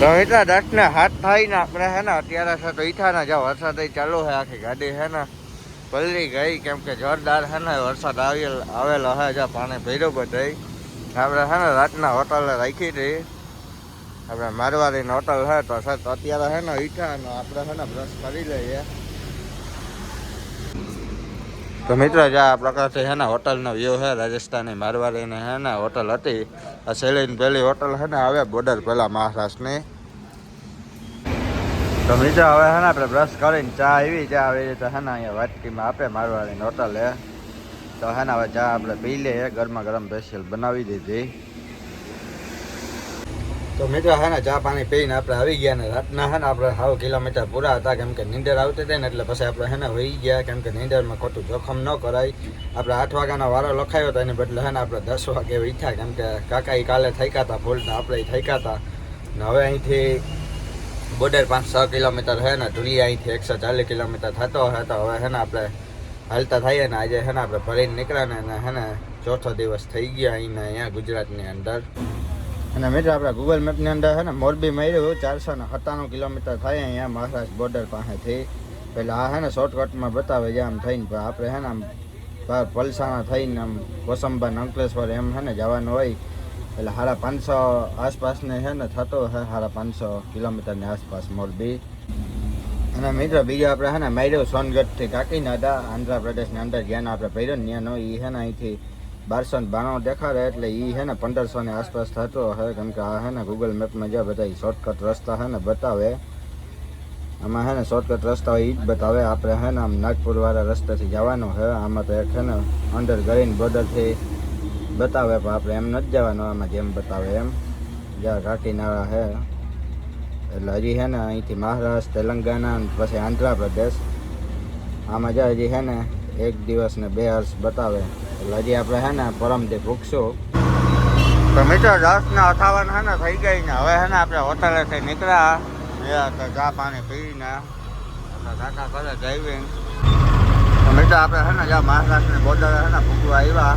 તો એટલા દસ ને હાથ થાય ને આપણે હે ને, અત્યારે છે તો ઈઠાના જ્યાં વરસાદ ચાલુ છે આખી ગાડી હે ને, પલળી ગઈ કેમ કે જોરદાર હે ને, વરસાદ આવેલ આવેલો હે જ્યાં પાણી ભર્યું બધાય. આપણે હે ને, રાતના હોટલે રાખી હતી આપણે મારવાડીની હોટલ હે તો અત્યારે હે ને ઈઠાનો આપણે હે ને બ્રશ કરી લઈએ. તો મિત્રો, જે આ પ્રકારથી હે હોટલનો વ્યૂ છે રાજસ્થાની મારવાડીની હે ને હોટલ હતી. આ સેલીની પહેલી હોટલ છે ને આવે બોર્ડર પહેલાં મહારાષ્ટ્રની. તો મિત્રો, હવે હે ને, આપણે બ્રશ કરીને ચા આવી ચા આવી રીતે હે ને, અહીંયા વાટકીમાં આપે મારવાડીની હોટલ. હે તો હે ને, હવે ચા આપણે પી લઈએ. ગરમા ગરમ સ્પેશિયલ બનાવી દીધી. તો મિત્રો હે ને, ચા પાણી પીને આપણે આવી ગયા ને રાતના હે ને, આપણે સાવ કિલોમીટર પૂરા હતા, કેમ કે નીંદર આવતી હતી ને, એટલે પછી આપણે હે ને વહી ગયા, કેમ કે નીંદરમાં ખોટું જોખમ ન કરાય. આપણે આઠ વાગ્યાનો વારો લખાયો હતો એને બદલે હે ને, આપણે દસ વાગે વીઠા કેમ કે કાકા એ કાલે થઈકા હતા ભૂલના આપણે થઈકા હતા ને હવે અહીંથી બોર્ડર પાંચ છ કિલોમીટર છે ને ઢુલી અહીંથી એકસો ચાલીસ કિલોમીટર થતો હોય તો હવે હે ને, આપણે હાલતા થઈએ ને, આજે હે ને, આપણે ભરીને નીકળ્યા ને હે ને, ચોથો દિવસ થઈ ગયા અહીંને, અહીંયા ગુજરાતની અંદર. અને મિત્રો, આપણે ગૂગલ મેપની અંદર છે ને, મોરબી માર્યું, ચારસો ને સત્તાણું કિલોમીટર થાય અહીંયા મહારાષ્ટ્ર બોર્ડર પાસેથી. પહેલાં આ છે ને શોર્ટકટમાં બતાવે છે આમ થઈને, પણ આપણે છે ને આમ પલસાણા થઈને આમ કોસંબા અંકલેશ્વર એમ છે ને જવાનું હોય. એટલે સાડા પાંચસો આસપાસને છે ને થતો છે સાડા પાંચસો કિલોમીટરની આસપાસ મોરબી. અને મિત્રો, બીજો આપણે છે ને માર્યો સોનગઢથી કાકીના હતા આંધ્રપ્રદેશની અંદર જ્યાં આપણે પહેર્યો ને ત્યાંનો એ છે ને અહીંથી બારસો ને બાણું દેખાડે એટલે એ હે ને પંદરસો ની આસપાસ થતો હે, કેમ કે આ હે ને ગૂગલ મેપમાં જે બધા શોર્ટકટ રસ્તા છે ને બતાવે. આમાં છે ને શોર્ટકટ રસ્તા હોય એ જ બતાવે. આપણે હે ને આમ નાગપુર વાળા રસ્તાથી જવાનું છે આમાં તો એક છે ને અંડર ગરીન બોર્ડરથી બતાવે, પણ આપણે એમ નથી જવાનું, આમાં જેમ બતાવે એમ. જ્યાં કાકીનાળા છે એટલે હજી છે ને અહીંથી મહારાષ્ટ્ર, તેલંગાણા અને પછી આંધ્રપ્રદેશ આમાં જ્યાં હજી હે ને એક દિવસ ને બે હર્ષ બતાવે. એટલે હજી આપણે હે ને પરમથી ભૂખશું તો મિત્રો દસ ને અઠાવન હે ને થઈ ગઈ ને, હવે હે ને આપણે હોટલેથી નીકળ્યા. તો ચા પાણી પીને કાકા કરે ડ્રાઇવિંગ તો મિત્રો આપણે હે ને જ્યાં મહારાષ્ટ્રની બોર્ડર હે ને ભૂગવા આવ્યા.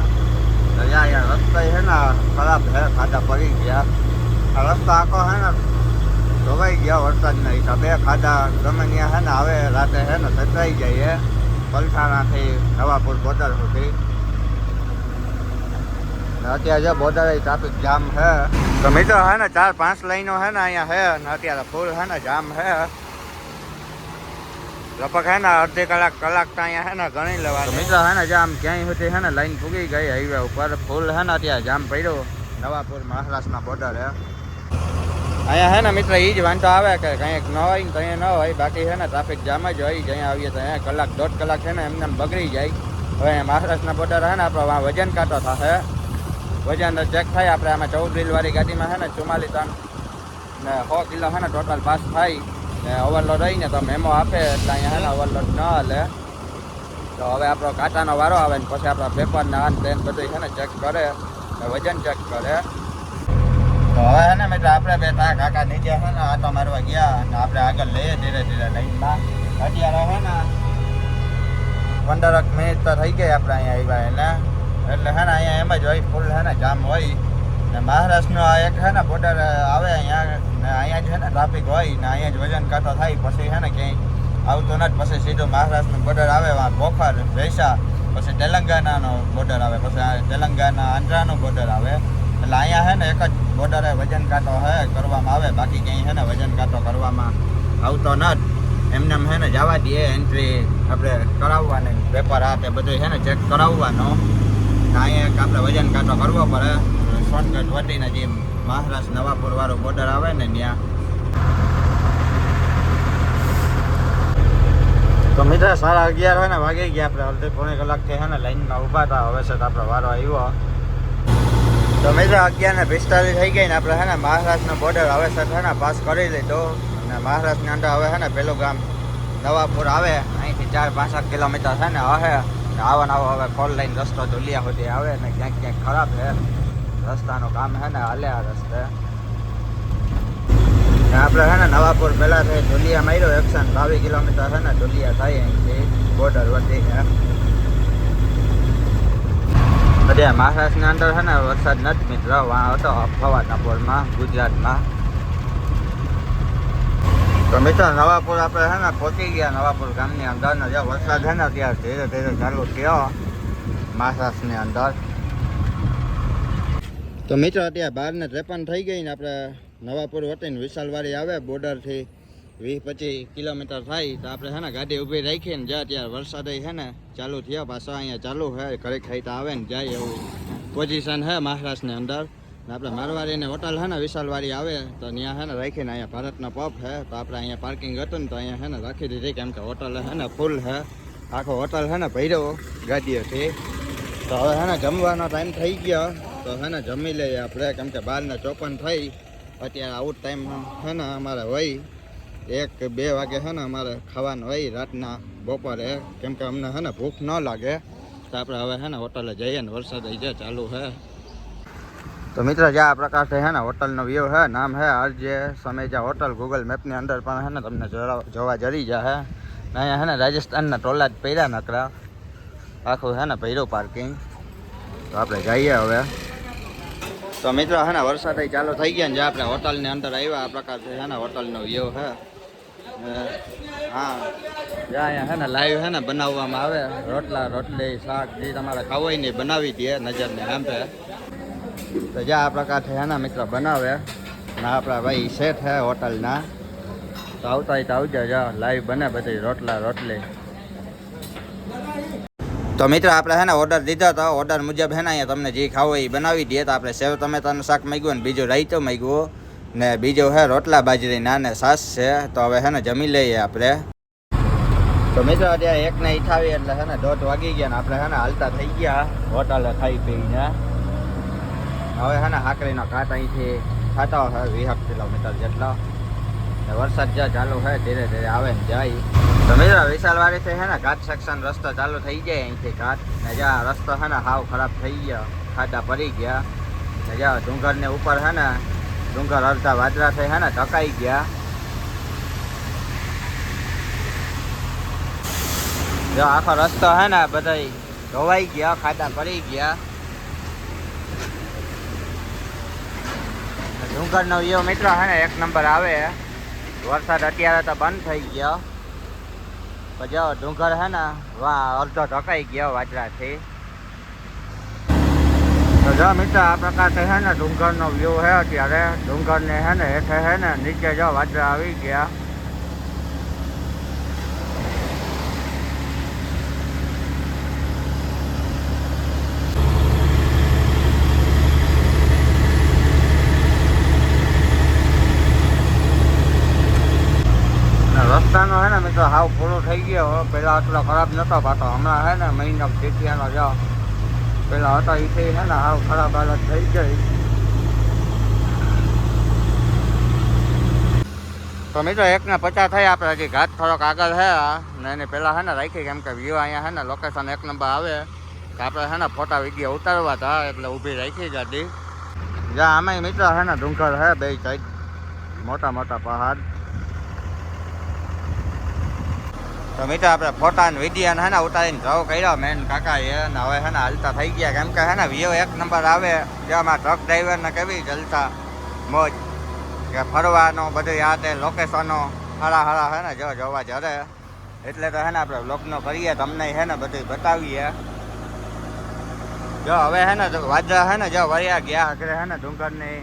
તો ત્યાં અહીંયા રસ્તા છે ને ખરાબ છે ખાડા પડી ગયા. આ રસ્તો આખો હે ને ધોવાઈ ગયા વરસાદના હિસાબે. ખાડા ગમે ત્યાં હે ને હવે રાતે હે ને સચરાઈ જાય પલસાણાથી નવાપુર બોર્ડર સુધી. ને અત્યારે જો બોર્ડર ટ્રાફિક જામ છે. તો મિત્રો હે ને, ચાર પાંચ લાઈનો હે ને અહીંયા હે ને અત્યારે ફૂલ હે ને જામ હે. લગભગ હે ને અડધી કલાક કલાક તો અહીંયા હે ને ગણી લેવાનું. મિત્રો હે ને જામ ક્યાંય સુધી હે ને લાઈન પૂગી ગઈ હાઈવે ઉપર ફૂલ હે ને અત્યારે જામ પડ્યો. નવાપુર મહારાષ્ટ્રના બોર્ડર હે. અહીંયા હે ને મિત્ર એ જ વાંધો આવે કે કંઈક ન હોય ને કંઈ ન હોય, બાકી છે ને ટ્રાફિક જામ જ હોય, જ્યાં આવીએ તો અહીંયા કલાક, દોઢ કલાક છે ને એમને બગડી જાય. હવે મહારાષ્ટ્રના બોર્ડર છે ને, આપણો વજન કાંટો થશે વજન ચેક થાય આપણે આમાં ચૌદ વાળી ગાડીમાં છે ને ચુમ્માલીસ ટન ને સો કિલો છે ને ટોટલ પાસ થાય. ને ઓવરલોડ હોય ને તો મેમો આપે, એટલે અહીંયા છે ને ઓવરલોડ ન હાલે. તો હવે આપણો કાંટાનો વારો આવે ને પછી આપણા પેપર ને આન તેન બધું છે ને ચેક કરે. વજન ચેક કરે. હવે છે ને આપણે બે તા કાકા નીચે છે ને આટો મારવા ગયા અને આપણે આગળ લઈએ ધીરે ધીરે લાઈનમાં અત્યારે છે ને મિનિટ તો થઈ ગઈ આપણે અહીંયા આવ્યા એટલે એટલે હે ને, અહીંયા એમ જ હોય ફૂલ છે ને, જામ હોય. ને મહારાષ્ટ્રનો આ એક છે ને બોર્ડર આવે અહીંયા, ને અહીંયા જ છે ને ટ્રાફિક હોય ને અહીંયા જ વજન કાંટો થાય, પછી છે ને ક્યાંય આવતું નથી, પછી સીધો મહારાષ્ટ્રનું બોર્ડર આવે બોખર, ભેસા, પછી તેલંગાનાનો બોર્ડર આવે, પછી આ તેલંગાના આંધ્રાનું બોર્ડર આવે. એટલે અહીંયા છે ને એક જ બોર્ડરે વજન કાંટો હે કરવામાં આવે. બાકી ક્યાંય છે ને વજન કાંટો કરવામાં આવતો નથી. એમને એમ છે ને જવા દઈએ એન્ટ્રી આપણે કરાવવાની પેપર આ તે બધું છે ને ચેક કરાવવાનો. અહીંયા એક આપણે વજન કાંટો કરવો પડે. શોર્ટકટ વટીને જે મહારાષ્ટ્ર નવાપુર વાળું બોર્ડર આવે ને ત્યાં. તો મિત્ર, સાડા અગિયાર હોય ને વાગી ગયા આપણે. અડધી પોણી કલાકથી છે ને લાઈનમાં ઊભા હતા હવે છે આપણો વારો આવ્યો. તો મિત્રો અગિયાર ને પિસ્તાલીસ થઈ ગઈ ને આપણે છે ને મહારાષ્ટ્રનો બોર્ડર હવે છે છે ને પાસ કરી લીધો. અને મહારાષ્ટ્રની અંદર હવે છે ને પેલું ગામ નવાપુર આવે. અહીંથી ચાર પાંસઠ કિલોમીટર છે ને હે આવા નવો હવે ફોર લાઈન રસ્તો ધુલિયા સુધી આવે ને ક્યાંક ક્યાંક ખરાબ છે. રસ્તાનું કામ છે ને હાલે આ રસ્તે આપણે છે ને નવાપુર પહેલાં થઈ ધુલિયા માર્યો. એકસો બાવીસ કિલોમીટર છે ને ધુલિયા થાય અહીંથી. બોર્ડર વધી અત્યારે મહારાષ્ટ્રની અંદર છે ને વરસાદ નથી મિત્ર. વાં હતો અફવાના પોળમાં, ગુજરાતમાં. તો મિત્રો, નવાપુર આપણે છે ને પહોંચી ગયા નવાપુર ગામની અંદર ને જ્યાં વરસાદ છે ને અત્યારે ધીરે ધીરે ચાલુ થયો મહારાષ્ટ્રની અંદર. તો મિત્રો, અત્યારે બાર ને ત્રેપન થઈ ગઈ ને આપણે નવાપુર વટીને વિશાલવાડી આવે બોર્ડરથી વીસ પચીસ કિલોમીટર થાય તો આપણે છે ને ગાડી ઊભી રાખીને જ્યાં ત્યારે વરસાદ છે ને ચાલુ થયા, પાછો અહીંયા ચાલુ છે, ઘરે ખાઈ તો આવે ને જાય એવું પોઝિશન છે મહારાષ્ટ્રની અંદર. ને આપણે મારવાડીને હોટલ છે ને, વિશાલવાડી આવે તો ત્યાં છે ને રાખીને અહીંયા ભારતનો પપ છે. તો આપણે અહીંયા પાર્કિંગ હતું ને તો અહીંયા છે ને રાખી દીધી કેમ કે હોટલ છે ને ફૂલ છે. આખો હોટલ છે ને ભર્યો ગાડીઓથી. તો હવે હે ને જમવાનો ટાઈમ થઈ ગયો. તો હે ને જમી લઈએ આપણે કેમ કે બારના ચોપન થઈ. અત્યારે આઉટ ટાઈમ હે ને અમારે હોય. એક કે બે વાગે છે ને અમારે ખાવાનું હોય રાતના, બપોરે. કેમ કે અમને છે ને ભૂખ ન લાગે. તો આપણે હવે છે ને હોટલે જઈએ ને વરસાદ આવી જાય ચાલુ છે તો મિત્રો જે આ પ્રકારથી છે ને હોટલનો વ્યૂ છે નામ છે આરજે સમેજા હોટલ. ગૂગલ મેપની અંદર પણ છે ને તમને જોવા- જોવા જરી જાય ને અહીંયા છે ને રાજસ્થાનના ટોલા જ પડ્યા નકરા. આખું છે ને ભૈરવ પાર્કિંગ તો આપણે જઈએ હવે. તો મિત્રો છે ને વરસાદ ય ચાલુ થઈ ગયા ને જે આપણે હોટલની અંદર આવ્યા, આ પ્રકારથી છે ને હોટલનો વ્યૂ છે ને હા. અહીંયા ને લાઈવ છે ને બનાવવામાં આવે. રોટલા, રોટલી, શાક, જે તમારે ખાવું હોય ને બનાવી દે નજરને સાંભે તો જ્યાં આ પ્રકારથી ને મિત્રો બનાવે. ને આપણા ભાઈ શેઠ હે હોટલના. તો આવતા હોય તો આવજો, જો લાઈવ બને બધી, રોટલા, રોટલી. તો મિત્ર આપણે હે ને ઓર્ડર દીધો હતો. ઓર્ડર મુજબ છે ને અહીંયા તમને જે ખાવો એ બનાવી દઈએ. તો આપણે સેવ તમે તમને શાક માગ્યું ને બીજું રાઈતો માંગ્યું. ને બીજું છે રોટલા બાજરી ને સાસ છે, તો હવે હે ને જમી લઈએ આપણે. તો મિત્રો અત્યારે એક ને ઈઠાવી એટલે હે ને દોઢ વાગી ગયા ને આપણે હે ને હાલતા થઈ ગયા, હોટલે ખાઈ પીને. હવે હે ને હાકરીનો કાટ અહીંથી થતો હોય વીસ કિલોમીટર જેટલો. વરસાદ જ્યાં ચાલુ હોય ધીરે ધીરે આવે ને જાય. તો મિત્રો વિશાલવાડીથી છે ને ઘાટ સેક્શન રસ્તો ચાલુ થઈ જાય અહીંથી ઘાટ. ને જ્યાં રસ્તો છે ને હાવ ખરાબ થઈ ગયો, ખાડા પડી ગયા. ને જ્યાં ડુંગરની ઉપર છે ને ડુંગર અડધા વાદળાથી છે ને ઢકાઈ ગયા. જો આખો રસ્તો છે ને બધા ધોવાઈ ગયા, ખાડા પડી ગયા. ડુંગરનો વ્યૂ મિત્રો હે ને, એક નંબર આવે. વરસાદ અત્યારે તો બંધ થઈ ગયો. પણ જો ડુંગર હે ને વા અડધો ઢકાઈ ગયો વાજરાથી તો જો મિત્ર આ પ્રકારથી છે ને ડુંગરનો વ્યૂ છે અત્યારે ડુંગરને છે ને હેઠે છે ને નીચે જો વાજરા આવી ગયા ને રસ્તાનો હે ને મિત્રો હાવ પૂરો થઈ ગયો હવે પહેલાં એટલો ખરાબ નહોતો પાછો હમણાં હે ને મહિનો ખેતીયાનો જો પહેલાં હતા એ હે ને હાવ ખરાબ હાલત થઈ ગઈ. તો મિત્રો એકને પચાસ થઈ આપણે હજી ઘાટ થોડોક આગળ છે ને એની પહેલાં છે ને રાખી કેમ કે વ્યૂ અહીંયા હે ને લોકેશન એક નંબર આવે તો આપણે છે ને ફોટા વીડિયો ઉતારવા હતા એટલે ઊભી રાખી ગાડી. જ્યાં આમાં મિત્રો છે ને ડુંગર હે, બે સાઈડ. મોટા મોટા પહાડ તો મિત્રો આપણે ફોટા ને વિડીયા હે ને ઉતારીને ડ્રો કર્યો મેન કાકા એ હવે હે ને હાલતા થઈ ગયા કેમ કે હે ને વ્યૂ એક નંબર આવે જેમાં ટ્રક ડ્રાઈવર ને કેવી જલતા મોજ કે ફરવાનો બધું યાદ લોકેશનો હારા હારા હે ને જો જોવા જરે એટલે તો હે ને આપણે બ્લોગનો કરીએ તમને હે ને બધું બતાવીએ જો હવે હે ને વાદરા હે ને જો વળ્યા ગયા આગળ હે ને ડુંગરની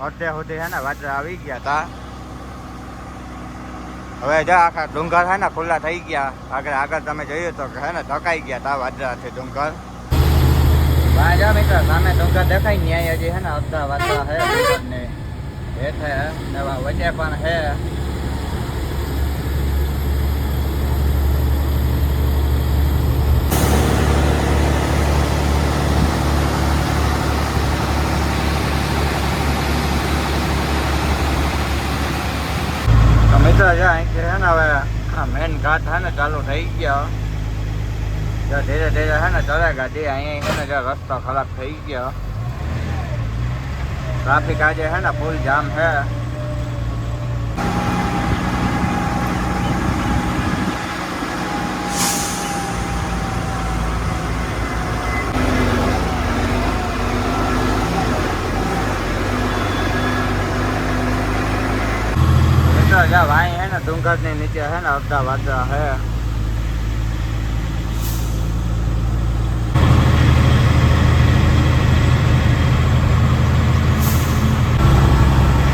અડધે સુધી હે ને વાદરા આવી ગયા તા હવે જો આખા ડુંગર હે ને ખુલ્લા થઈ ગયા. આગળ આગળ તમે જોયું તો હે ને ધકાઈ ગયા તા છે ડુંગર. ભાઈ જો મિત્ર, સામે ડુંગર દેખાય ને અહીંયા હજી હે ને અડધા વાદળા હે ને હેઠે વચ્ચે પણ હે તો મિત્ર જો અહીંથી છે ને હવે મેન ઘાટ છે ને ચાલુ થઈ ગયો જો ધીરે ધીરે છે ને ચલે ગાડી અહીંયા છે ને જો રસ્તો ખરાબ થઈ ગયો ટ્રાફિક આજે છે ને ફૂલ જામ છે મિત્ર મિત્રો જા ભાઈ હે ને ડુંગરની નીચે હે ને અડધા વાદળા હે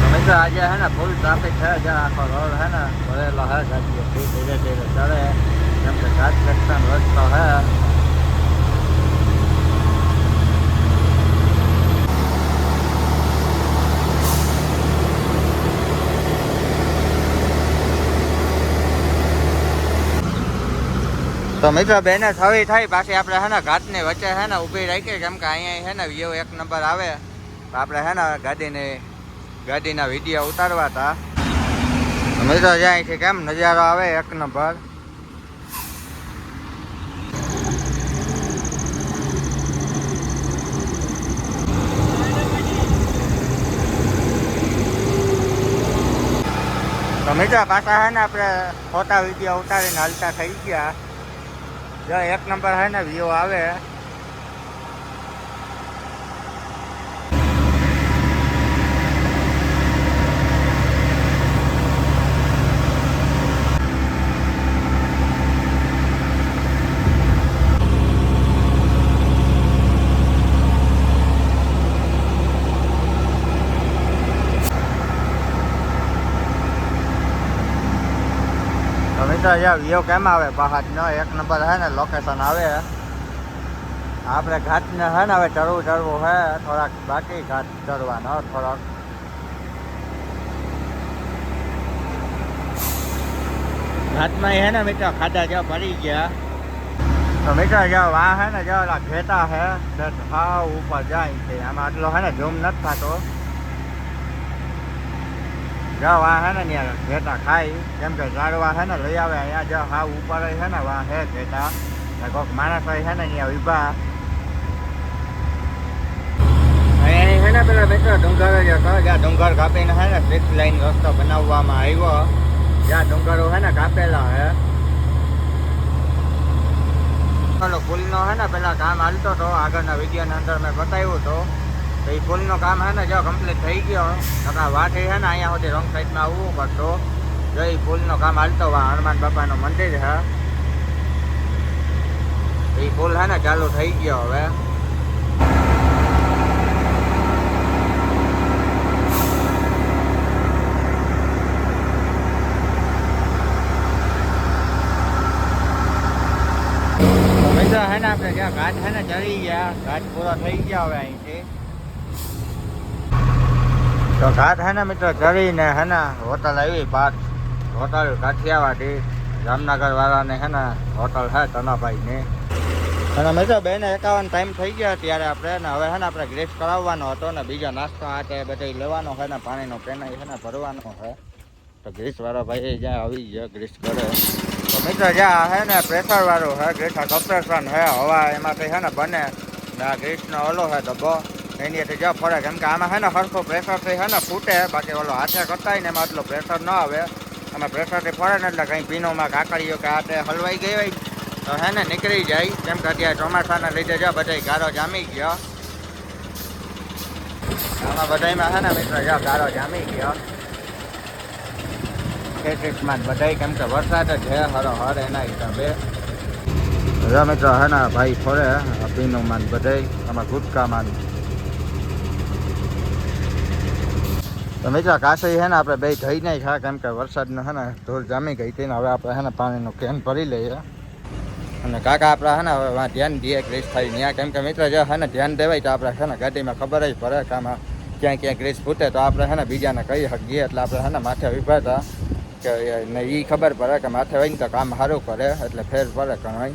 તો મિત્રો આજે હે ને ફૂલ ટ્રાફિક છે જ્યાં આખો રોડ હે ને ભરેલો હે ગાડીઓ ધીરે ધીરે ચડે કેમ કે ઘાટ સેક્શન રસ્તો હે તો મિત્રો બેને થવી થઈ, પાછી આપણે હે ને ઘાટની વચ્ચે હે ને ઊભી રાખીએ કેમ કે અહીંયા હે ને વ્યૂ એક નંબર આવે. આપણે હે ને ગાડીની, ગાડીના વીડિયો ઉતારવા હતા મિત્રો જાય છે કેમ નજારો આવે, એક નંબર. તો મિત્રો પાછા હે ને આપણે ફોટા વીડિયો ઉતારીને હાલતા થઈ ગયા. જો એક નંબર હે ને વ્યૂ આવે. તો મિત્રો અહીંયા વ્યૂ કેમ આવે? પહાડનો એક નંબર હે ને લોકેશન આવે આપણે ઘાટને હે ને, હવે ચડવું ચડવું હે. થોડાક બાકી ઘાટ ચડવાનો, થોડોક. ઘાટમાં હે ને, મિત્રો, ખાડા જેવા પડી ગયા. તો મિત્રો જો વા હે ને જો ઓલા ઘેટા હે, તે હાવ ઉપર જાય છે. આમાં આટલો હે ને, ઝૂમ નથી થતો. જો વા હે ને ત્યાં ઘેટા ખાય કેમ કે ઝાડવા હે ને, લઈ આવે અહીંયા જો હા ઉપર હે ને વા હે ઘેટા કોઈક માણસ હોય હે ને ત્યાં ઊભા હે ને પેલા મિત્રો ડુંગર જ હતો જ્યાં ડુંગર કાપીને હે ને સિક્સ લાઈન રસ્તો બનાવવામાં આવ્યો. જ્યાં ડુંગરો હે ને કાપેલા હે. ઓલો પુલનો હે ને પેલા કામ હાલતો હતો આગળના વિડીયોની અંદર મેં બતાવ્યું હતું તો એ પુલનું કામ હે ને જો કમ્પ્લીટ થઈ ગયો. નકા વાટે હે ને અહીંયા સુધી રોંગ સાઈડમાં આવવું પડતું જો એ પુલનું કામ હાલતો વા હનુમાન બાપાનું મંદિર હે. એ પુલ હે ને ચાલુ થઈ ગયો હવે. હે ને આપણે જ્યાં ઘાટ હે ને ચડી ગયા. ઘાટ પૂરો થઈ ગયા હવે અહીંથી. તો ઘાટ હે ને મિત્રો, ચડીને હે ને હોટલ આવી પાટ હોટલ કાઠિયાવાડી જામનગર વાળાને હે ને હોટલ હે તનાભાઈની. અને મિત્રો, બેને એકાવન ટાઈમ થઈ ગયા ત્યારે આપણે ને હવે હે ને આપણે ગ્રેસ કરાવવાનો હતો ને બીજો નાસ્તો આ તે બધે લેવાનો છે ને, પાણીનો પેનાઈ હે ને ભરવાનો છે તો ગ્રીસ વાળો ભાઈ જ્યાં આવી ગયો, ગ્રીસ કરે. તો મિત્રો, જ્યાં હે ને પ્રેશર વાળું હે, ગ્રીસ કમ્પ્રેશન હે, હવા એમાંથી હે ને બને. ને આ ગ્રીસનો ઓલો હે ડબ્બો. એની થી જો ફરે, કેમ કે આમાં હે ને સરખું પ્રેશરથી હે ને ફૂટે, બાકી ઓલો હાથે કરતા ને એમાં આટલું પ્રેશર ન આવે. આમાં પ્રેશરથી ફરે ને એટલે કંઈ પીનોમાં કાકડીઓ કે હાથે હલવાઈ ગઈ હોય, તો હે ને નીકળી જાય. કેમ કે અત્યારે ચોમાસાના લીધે જો બધા ગારો જામી ગયો. આમાં બધામાં હે ને મિત્રો જો ગારો જામી ગયો. ખેતીમાં બધાય કેમ કે વરસાદ જ છે, હરો હર એના હિસાબે. જો મિત્રો હે ને ભાઈ ફરે પીનું માન બધાય, આમાં ગુટકા માન તો મિત્રો કાશી હે ને આપણે બે થઈ નહીં ખા કેમ કે વરસાદનો હે ને ધૂળ જામી ગઈ હતી ને હવે આપણે હે ને પાણીનું કેન ભરી લઈએ અને કાકા આપણા હે ને હવે ધ્યાન દઈએ ગ્રીસ થાય ત્યાં કેમ કે મિત્ર જો હે ને ધ્યાન દેવાય તો આપણે છે ને ગાડીમાં ખબર જ પડે કે આમાં ક્યાં ક્યાં ગ્રીસ ફૂટે તો આપણે હે ને બીજાને કહી શકીએ એટલે આપણે હે ને માથે ઊભા હતા કે એ ખબર પડે કે માથે હોય ને તો કામ સારું કરે એટલે ફેર પડે ઘણો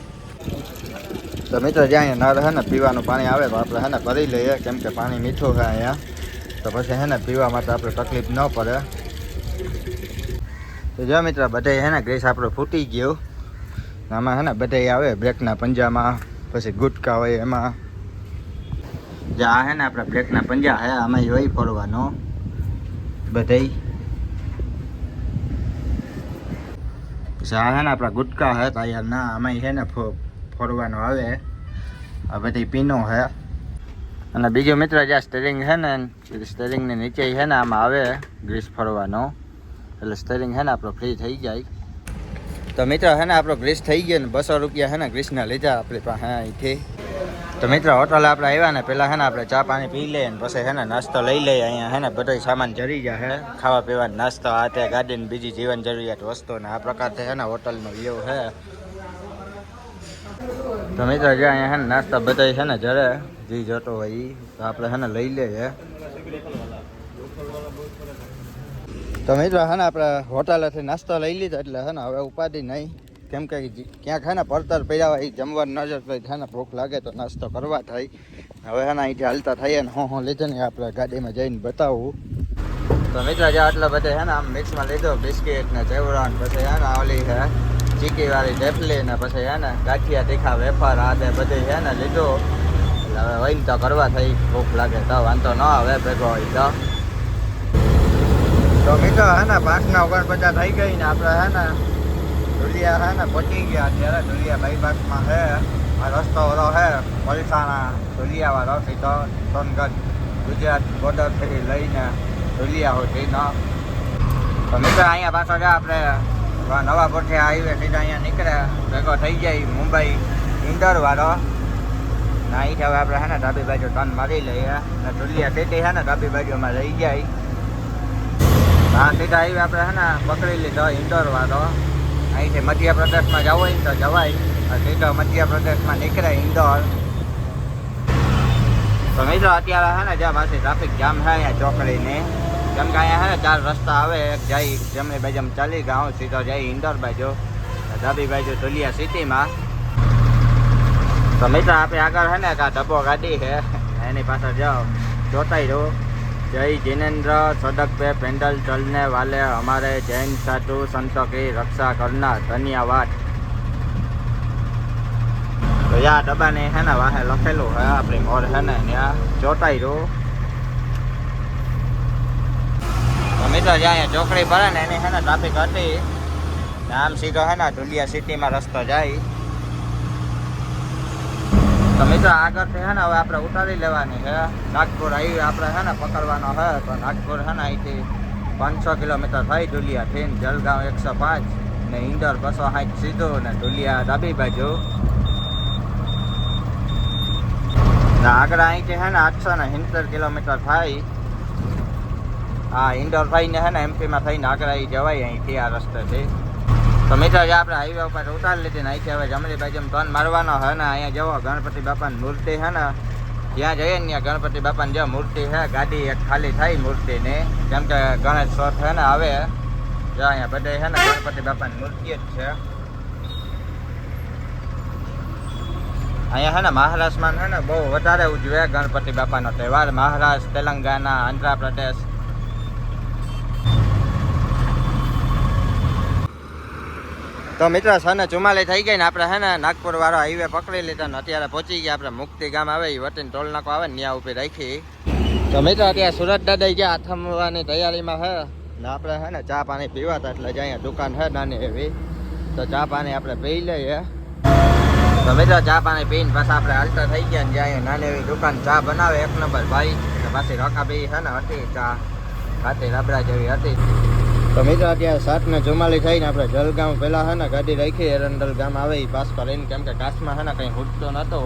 તો મિત્રો જ્યાં અહીંયા નળ હે ને પીવાનું પાણી આવે તો આપણે હે ને ભરી લઈએ કેમ કે પાણી મીઠું છે અહીંયા તો પછી હે ને પીવા માટે આપણે તકલીફ ન પડે. તો જો મિત્ર બધે હે ને ગ્રેસ આપણો ફૂટી ગયું. આમાં હે ને બધે આવે બ્રેકના પંજામાં, પછી ગુટકા હોય એમાં. જે આ હે ને આપણા બ્રેકના પંજા હે, આમાં હોય ફોડવાનો. બધે પછી આ હે ને આપણા ગુટકા હે તો યાર ના આમાં હે ને ફોડવાનો આવે. આ બધી પીનો હે. અને બીજો મિત્ર જ્યાં સ્ટેરિંગ છે ને સ્ટેરિંગની નીચે છે ને આમાં આવે ગ્રીસ ફરવાનો એટલે સ્ટેરિંગ છે ને આપણો ફ્રી થઈ જાય તો મિત્ર હે ને આપણો ગ્રીસ થઈ ગયો ને બસો રૂપિયા હે ને ગ્રીસના લીધા આપણી પાસે અહીંથી તો મિત્ર હોટલ આપણે આવ્યા ને પહેલાં હે ને આપણે ચા પાણી પી લઈએ ને પછી હે ને નાસ્તો લઈ લઈએ અહીંયા હે ને બધો સામાન જરી જાય હે ખાવા પીવાનો નાસ્તો આ તે ગાડીની બીજી જીવન જરૂરિયાત વસ્તુ ને આ પ્રકારથી હે ને હોટલનો વ્યવ છે તો મિત્ર જે અહીંયા હે ને નાસ્તા બધા છે ને જરે જે જતો હોય ઈ તો આપણે હે ને લઈ લઈએ તો મિત્રો હે ને આપણે હોટલેથી નાસ્તો લઈ લીધો એટલે હે ને હવે ઉપાધિ નહીં કેમ કે ક્યાંક હે ને પડતર પડ્યા હોય જમવા ન નજર તો છે ને ભૂખ લાગે તો નાસ્તો કરવા થાય હવે હે ને અહીંથી હાલતા થઈએ ને હું હું લીધે ને આપણે ગાડીમાં જઈને બતાવું તો મિત્રો જે આટલા બધા હે ને આમ મિક્સમાં લીધો બિસ્કિટ ને ચેવડા ને પછી હે ને ઓલી હે ચીકી વાળી ઢેફલી ને પછી હે ને ગાંઠિયા તીખા વેફર આ તે બધી હે ને લીધો હવે વહીને તો કરવા થઈ, ભૂખ લાગે તો વાંધો ન આવે, ભેગો હોય તો. તો મિત્રો, હે ને પાંચના ઓગણપચાસ થઈ ગઈ ને આપણે, હે ને ઢુલિયા હે ને, પહોંચી ગયા અત્યારે. ઢુલિયા બાયપાસમાં હે આ રસ્તો ઓલો હે પલસાણા ઢુલિયા વાળો સીધો સોનગઢ, ગુજરાત બોર્ડરથી લઈને ઢુલિયા સુધીનો. તો મિત્રો, અહીંયા પાછો છે આપણે. નવા પોઠિયા હાઈવે સીધા અહીંયા નીકળે. ભેગો થઈ જાય મુંબઈ ઇન્દોર વાળો ને અહીંથી હવે આપણે હે ને ડાબી બાજુ ટર્ન મારી લઈએ. અને ઢુલિયા સિટી હે ને ડાબી બાજુમાં રહી જાય. હા, સીધા આવી આપણે હે ને પકડી લીધો, ઇન્દોર વાળો. અહીંથી મધ્યપ્રદેશમાં જવું હોય તો જવાય. સીધો મધ્યપ્રદેશમાં નીકળે ઇન્દોર. તો મિત્રો, અત્યારે હે ને જ્યાં પાસે ટ્રાફિક જામ છે અહીંયા ચોકડીને. કેમ કે અહીંયા હે ને ચાર રસ્તા આવે, એક જાય જમણી બાજુ ચાલી ગાઉં સીધો જાય ઇન્દોર બાજુ. ડાબી બાજુ ધુલિયા સિટીમાં તો મિત્ર આગળ હે ને આ ડબ્બો ગાડી છે એની પાછળ જાઓ. જોતાઈ રહો. જય જિનેન્દ્ર સડક પે પેન્ડલ ચલને વાલે, અમારે જૈન સાધુ સંતો રક્ષા કરના ધન્યવાદ. તો યા ડબ્બાને હે ને, વાહે લખેલું હે, આપણી મોર હે ત્યાં જોતાઈ રહો. મિત્રો, જ્યાં ચોકડી ભરે ને, એની હે ને ટ્રાફિક હતી. સીધો હે ને ઢુલિયા સિટીમાં રસ્તો જાય. તો મિત્રો આગળથી હે ને, હવે આપણે ઉતારી લેવાની છે. નાગપુર આવી આપણે છે ને પકડવાનો છે. તો નાગપુર હે ને અહીંથી પાંચસો કિલોમીટર થઈ ઢુલિયાથી થઈને જલગાંવ એકસો પાંચ ને ઇન્દોર બસો સાઠ સીધું ને ઢુલિયા ડાબી બાજુ. આગળ અહીંથી હે ને આઠસો ને સિત્તેર કિલોમીટર થાય. હા ઇન્ડોર થઈને હે ને એમપીમાં થઈને આગળ આવી જવાય અહીંથી આ રસ્તેથી. તો મિત્રો આપણે હાઈવે ઉપર ઉતારી લીધી ને હવે જમણી બાજુ ટર્ન મારવાનો હે ને, અહીંયા જવો ગણપતિ બાપાની મૂર્તિ હે ને. ત્યાં જઈએ ને ત્યાં ગણપતિ બાપાની જે મૂર્તિ છે, ગાડી એક ખાલી થાય મૂર્તિની. કેમ કે ગણેશ ચોથ હે ને આવે જો અહીંયા બધે છે ને, ગણપતિ બાપાની મૂર્તિ જ છે. અહીંયા હે ને, મહારાષ્ટ્રમાં છે ને, બહુ વધારે ઉજવે ગણપતિ બાપાનો તહેવાર. મહારાષ્ટ્ર તેલંગાના આંધ્રપ્રદેશ તો મિત્રો સને ચુમ્માલી થઈ ગઈ ને આપણે હે ને નાગપુર વાળો હાઈવે પકડી લીધા ને અત્યારે પહોંચી ગયા આપણે મુક્તિ ગામ આવે એ વટીને ટોલ નાકો આવે ને ત્યાં ઊભી રાખી. તો મિત્રો અત્યારે સુરત દાદા ગયા આથમવાની તૈયારીમાં હે ને આપણે હે ને ચા પાણી પીવાતા એટલે જ અહીંયા દુકાન છે નાની એવી. તો ચા પાણી આપણે પી લઈએ. તો મિત્રો ચા પાણી પીને પાછા આપણે હાલતા થઈ ગયા ને જ્યાં નાની એવી દુકાન ચા બનાવે, એક નંબર ભાઈ પાછી રકાબી હે ને હતી ચા ખાતી રબડા જેવી હતી. તો મિત્રો અત્યારે સાત ને ચુમ્માલી થઈને આપણે જલગામ પહેલાં હે ને ગાડી રાખી એરંડલ ગામ આવે એ પાસ લઈને કેમ કે કાચમાં હે ને કંઈ હૂટતો નહોતો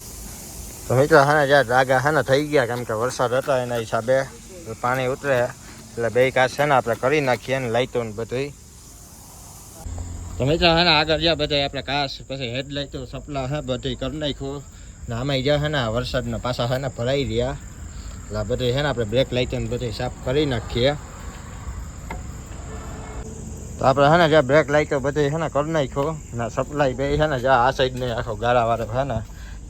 તો મિત્રો હે ને જ્યાં જાગા હે ને થઈ ગયા, કેમ કે વરસાદ હતો એના હિસાબે પાણી ઉતરે એટલે બે કાચ છે ને આપણે કરી નાખીએ ને લાઈટો ને બધું તો મિત્રો હે ને આગળ જ્યાં બધા આપણે કાચ, પછી હેડલાઇટો સપલા હે બધી કરી નાખ્યું. ને આમાં જ્યાં હે ને વરસાદના પાછા હે ને ભરાઈ રહ્યા. એટલે બધી છે ને આપણે બ્રેક લાઇટો ને બધી સાફ કરી નાખીએ. તો આપણે હે ને જ્યાં બ્રેક લાઈટો બધી છે ને કરી નાખ્યો ને સપ્લાય બે છે ને જ્યાં આ સાઈડ ને આખો ગાળાવાળો છે ને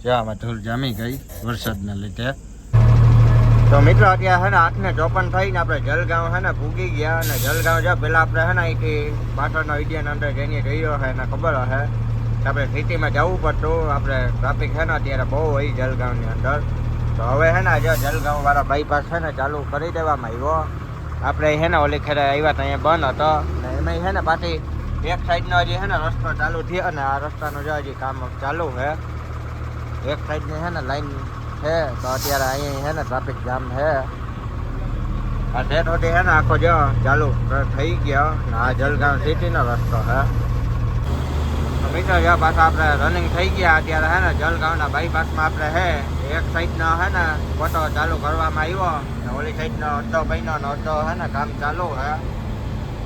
જ્યાં આમાં ધૂળ જામી ગઈ વરસાદને લીધે તો મિત્રો અત્યારે હે ને આઠ ને ચોપન થઈને આપણે જલગાંવ હે ને ભૂગી ગયા અને જલગાંવ જ્યાં પહેલાં આપણે હે ને અહીંથી પાછળનો ઇન્ડિયન અંદર જઈને ગયો છે એને ખબર હશે આપણે સિટીમાં જવું પડતું આપણે ટ્રાફિક છે ને અત્યારે બહુ હોય જલગાંવની અંદર તો હવે છે ને જો જલગાંવ વાળા બાયપાસ છે ને ચાલુ કરી દેવામાં આવ્યો આપણે હે ને ઓલી ખેરે આવ્યા હતા બંધ હતો. ને એમાં છે ને પાછી એક સાઈડનો હજી હે ને રસ્તો ચાલુ થયો અને આ રસ્તાનું જો હજી કામ ચાલુ છે એક સાઈડની હે ને લાઈન છે, તો અત્યારે અહીંયા હે ને ટ્રાફિક જામ છે આ ઠેઠોથી હે ને આખો જો ચાલુ થઈ ગયો ને આ જલગાંવ સિટીનો રસ્તો હે. તો મિત્રો, જો પાછા આપણે રનિંગ થઈ ગયા અત્યારે હે ને જલગાંવના બાયપાસમાં આપણે હે, એક સાઈડનો હે ને ફોટો ચાલુ કરવામાં આવ્યો. ઓલી સાઈડનો અડધો મહિનો ને અડધો હે ને કામ ચાલુ હે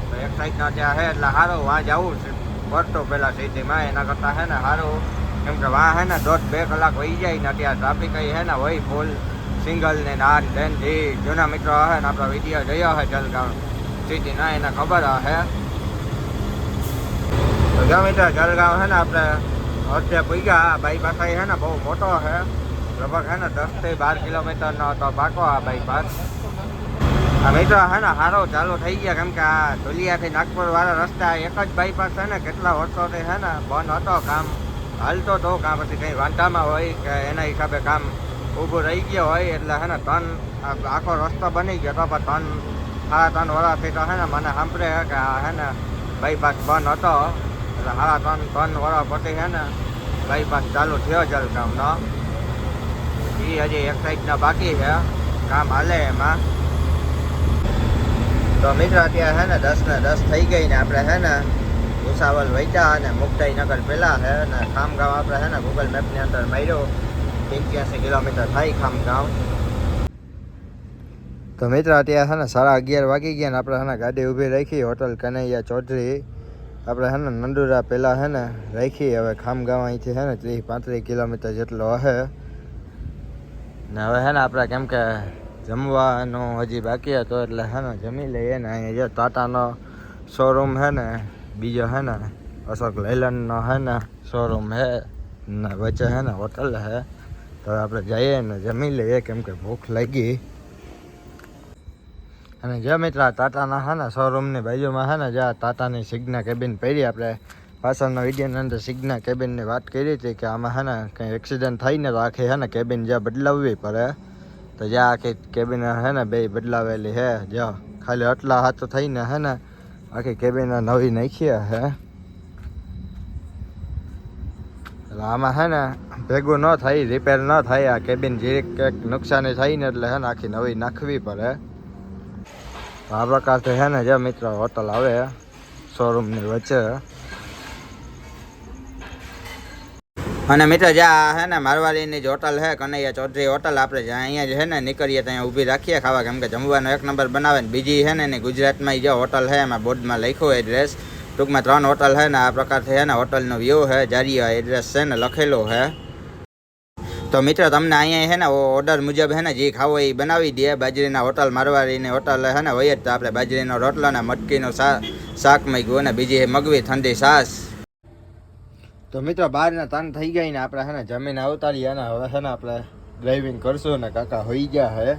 તો એક સાઈડનો ત્યાં હે એટલે સારું વાં જવું છે પડતું પેલા સિટીમાં એના કરતાં હે ને સારું કેમ કે વાં હે ને દોઢ બે કલાક વહી જાય ને ત્યાં ટ્રાફિક હે ને હોય ફૂલ સિંગલ ને આ ટ્રેન જે જૂના મિત્રો હે ને આપણો વીડિયો જોયો હે જલગાંવ સિટી ના એને ખબર હે તો જો મિત્રો જલગાંવ હે ને આપણે અડધે પૂગ્યા બાઈપાસ હે ને બહુ મોટો હે લગભગ હે ને દસથી બાર કિલોમીટરનો હતો. પાકો આ બાઈપાસ આ મિત્રો હે ને સારો ચાલુ થઈ ગયા. કેમ કે આ ધુલિયાથી નાગપુર વાળા રસ્તા એક જ બાઈપાસ છે ને કેટલા વર્ષોથી હે ને બંધ હતો કામ. હાલતો તો કામ પછી કંઈ વાંધામાં હોય કે એના હિસાબે કામ ઊભું રહી ગયો હોય એટલે હે ને ત્રણ આખો રસ્તો બની ગયો તો પણ ત્રણ સાડા ત્રણ વર્ષથી તો હે ને મને સાંભળે છે કે આ હે ને બાઈપાસ બંધ હતો. એટલે સાડા ત્રણ ત્રણ વર્ષ પછી હે ને બાઈપાસ ચાલુ થયો જલગામનો એ હજી એક સાઈડના બાકી છે. કામ હાલે એમાં. તો મિત્રો અત્યારે હે ને દસ ને દસ થઈ ગઈ ને આપણે હે ને ભૂસાવલ વૈજા અને મુક્તાઈનગર પહેલા છે ને ખામગામ આપણે છે ને ગૂગલ મેપની અંદર માર્યો. પંચ્યાસી કિલોમીટર થાય ખામગામ તો મિત્ર અત્યારે છે ને સાડા અગિયાર વાગી ગયા ને આપણે છે ને ગાડી ઊભી રાખી, હોટલ કનૈયા ચૌધરી. આપણે છે ને નંદુરા પહેલાં છે ને રાખી, હવે ખામગામ અહીંથી છે ને ત્રીસ પાંત્રીસ કિલોમીટર જેટલો હશે ને હવે છે ને આપણે કેમ કે જમવાનું હજી બાકી હતો એટલે હે ને જમી લઈએ ને અહીંયા જે ટાટાનો શોરૂમ છે ને, બીજો હે ને અશોક લેલનનો છે ને શોરૂમ હે ને વચ્ચે છે ને હોટલ હે. તો આપણે જઈએ ને જમી લઈએ કેમ કે ભૂખ લાગી. અને જે મિત્ર ટાટાના છે ને શોરૂમની બાજુમાં છે ને જ્યાં ટાટાની સિગ્ના કેબિન પહેરી આપણે પાછળના વિડીયોની અંદર સિગ્ના કેબિનની વાત કરી હતી કે આમાં હે ને કંઈ એક્સિડન્ટ થાય ને તો આખી છે ને કેબિન જ્યાં બદલાવવી પડે, તો જ્યાં આખી કેબિન છે ને બે બદલાવેલી હે જો ખાલી આટલા હાથ થઈને હે ને આખી કેબિન નવી નાખી હે. એટલે આમાં હે ને ભેગું ન થાય રિપેર ન થાય, આ કેબિન જે કંઈક નુકસાની થાય ને એટલે હે ને આખી નવી નાખવી પડે. આ પ્રકારથી હે ને જે મિત્ર હોટલ આવે શોરૂમની વચ્ચે અને મિત્ર જ્યાં છે ને મારવાડીની જ હોટલ છે કનૈયા ચૌધરી હોટલ, આપણે જ્યાં અહીંયા જ છે ને નીકળીએ ત્યાં ઊભી રાખીએ ખાવા. કેમ કે જમવાનો એક નંબર બનાવે ને બીજી છે ને એની ગુજરાતમાં જે હોટલ છે એમાં બોર્ડમાં લખ્યું એડ્રેસ ટૂંકમાં ત્રણ હોટલ છે ને આ પ્રકારથી છે ને હોટલનો વ્યૂ છે જારિયા એડ્રેસ છે ને લખેલો છે તો મિત્ર, તમને અહીંયા છે ને ઓર્ડર મુજબ છે ને જે ખાવો એ બનાવી દે. બાજરીના હોટલ, મારવાડીની હોટલ છે ને હોય જ તો આપણે બાજરીનો રોટલો ને મટકીનો શાક મગ્યું અને બીજી મગવી ઠંડી છાશ. તો મિત્રો બહારના તાન થઈ ગઈ ને આપણે છે ને જમીન અવતારીએ ને હવે છે ને આપણે ડ્રાઇવિંગ કરશું ને કાકા હોઈ ગયા હે.